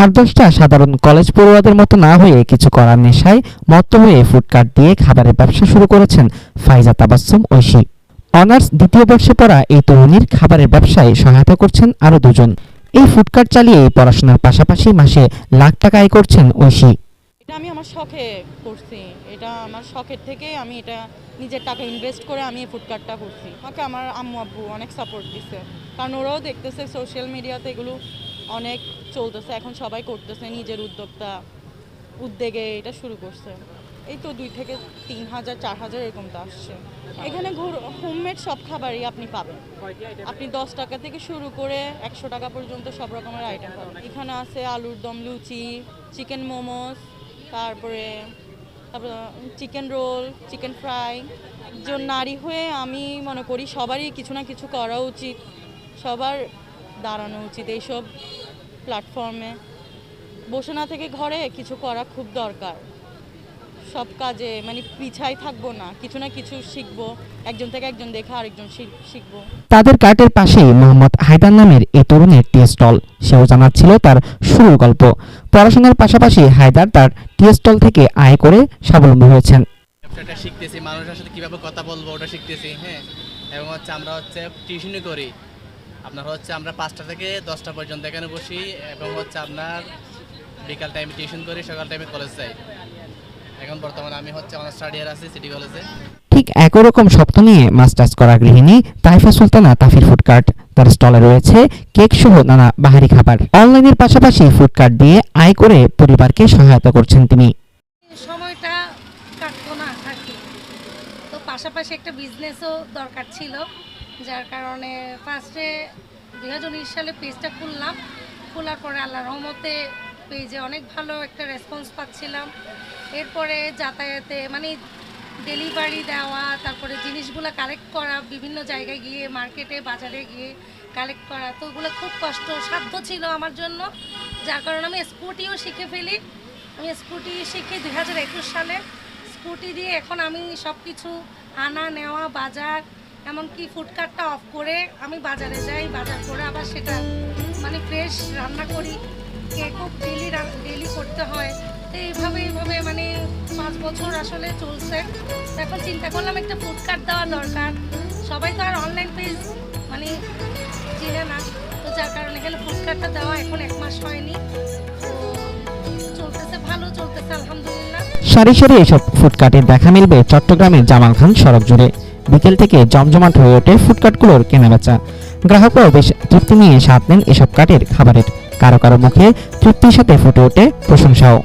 আট দশটা সাধারণ কলেজ পড়ুয়াদের মতো না হয়ে কিছু করার নেশায় মত্ত হয়ে ফুডকার্ট দিয়ে খাবারের ব্যবসা শুরু করেছেন ফাইজা তাবাসসুম ঐশী। অনার্স দ্বিতীয় বর্ষে পড়া এই তরুণীর খাবারের ব্যবসায় সহায়তা করছেন আরও দুজন। এই ফুডকার্ট চালিয়ে পড়াশোনার পাশাপাশি মাসে লাখ টাকা আয় করছেন ঐশী। এটা আমি আমার শখে করছি। এটা আমার শখের থেকে আমি এটা নিজের টাকা ইনভেস্ট করে আমি ফুডকার্টটা করছি। আমাকে আমার আম্মু আব্বু অনেক সাপোর্ট দিছে। কারণ ওরাও দেখতেছে সোশ্যাল মিডিয়াতে এগুলো অনেক চলতেছে এখন সবাই করতেছে নিজের উদ্যোক্তা উদ্যোগে এটা শুরু করছে। এই তো দুই থেকে তিন হাজার চার হাজার এরকম তো আসছে এখানে হোমমেড সব খাবারই আপনি পাবেন। আপনি দশ টাকা থেকে শুরু করে একশো টাকা পর্যন্ত সব রকমের আইটেম পাবেন। এখানে আছে আলুর দম লুচি চিকেন মোমোস তারপরে তারপরে চিকেন রোল চিকেন ফ্রাই। একজন নারী হয়ে আমি মনে করি সবারই কিছু না কিছু করা উচিত। সবার দাঁড়ানো উচিত। এইসব প্ল্যাটফর্মে বসে না থেকে ঘরে কিছু করা খুব দরকার। সব কাজে মানে পিছাই থাকব না। কিছু না কিছু শিখব। একজন থেকে একজন দেখে আরেকজন শিখ- শিখব। তাদের কার্টের পাশেই মোহাম্মদ হায়দার নামের এই তরুণের টি স্টল। সেও জানাচ্ছিল তার শুরুর গল্প। পড়াশোনার পাশাপাশি হায়দার তার টি স্টল থেকে আয় করে স্বাবলম্বী হয়েছেন। ব্যবসাটা শিখতেছি। মানুষের সাথে কীভাবে কথা বলব ওটা শিখতেছি হ্যাঁ। এবং হচ্ছে আমরা হচ্ছে টিউশনই করি। আপনার হচ্ছে আমরা পাঁচটা থেকে দশটা পর্যন্ত এখানে বসি এবং হচ্ছে আপনার বিকাল টাইমে টিউশন করি সকাল টাইমে কলেজ যাই। এখন বর্তমানে আমি হচ্ছে অনার্স স্টাডি ইয়ার আছি সিটি কলেজে ঠিক একই রকম স্বপ্ন নিয়ে মাস্টার্স করা গৃহিণী তাইফা সুলতানা তাফির ফুডকার্ট তার স্টলে রয়েছে কেক সহ নানা বাহারি খাবার। অনলাইনের পাশাপাশি ফুডকার্ট দিয়ে আয় করে পরিবারকে সহায়তা করছেন তিনি। সময়টা কাটতো না আর কি। তো পাশাপাশি একটা বিজনেসও দরকার ছিল। যার কারণে ফার্স্টে দুই হাজার উনিশ সালে পেজটা খুললাম। খোলার পরে আল্লাহ রহমতে পেজে অনেক ভালো একটা রেসপন্স পাচ্ছিলাম। এরপরে যাতায়াতে মানে ডেলিভারি দেওয়া, তারপরে জিনিসগুলো কালেক্ট করা, বিভিন্ন জায়গায় গিয়ে মার্কেটে বাজারে গিয়ে কালেক্ট করা, তো ওগুলো খুব কষ্ট, সাধ্য ছিল আমার জন্য। যার কারণে আমি স্কুটিও শিখে ফেলি। আমি স্কুটি শিখি দুই হাজার একুশ সালে স্কুটি দিয়ে এখন আমি সব কিছু আনা, নেওয়া, বাজার এমনকি ফুডকার্টটা অফ করে আমি বাজারে যাই, বাজার করে আবার সেটা মানে ফ্রেশ রান্না করি। কেকও ডেলি ডেলি করতে হয়। তো এইভাবে এইভাবে মানে পাঁচ বছর আসলে চলছে। এখন চিন্তা করলাম একটা ফুডকার্ট দেওয়া দরকার। সবাই তো আর অনলাইন পেজ মানে চিনে না। তো যার কারণে এখানে ফুডকার্টটা দেওয়া এখন এক মাস হয়নি। ভালো সারি সারি এসব ফুডকার্টের দেখা মিলবে চট্টগ্রামের জামাল খান সড়ক জুড়ে। বিকেল থেকে জমজমাট হয়ে ওঠে ফুডকার্টগুলোর কেনাবেচা। গ্রাহকরাও বেশ তৃপ্তি নিয়ে স্বাদ নেন এসব কার্টের খাবারের কারও কারও মুখে তৃপ্তির সাথে ফুটে ওঠে প্রশংসাও।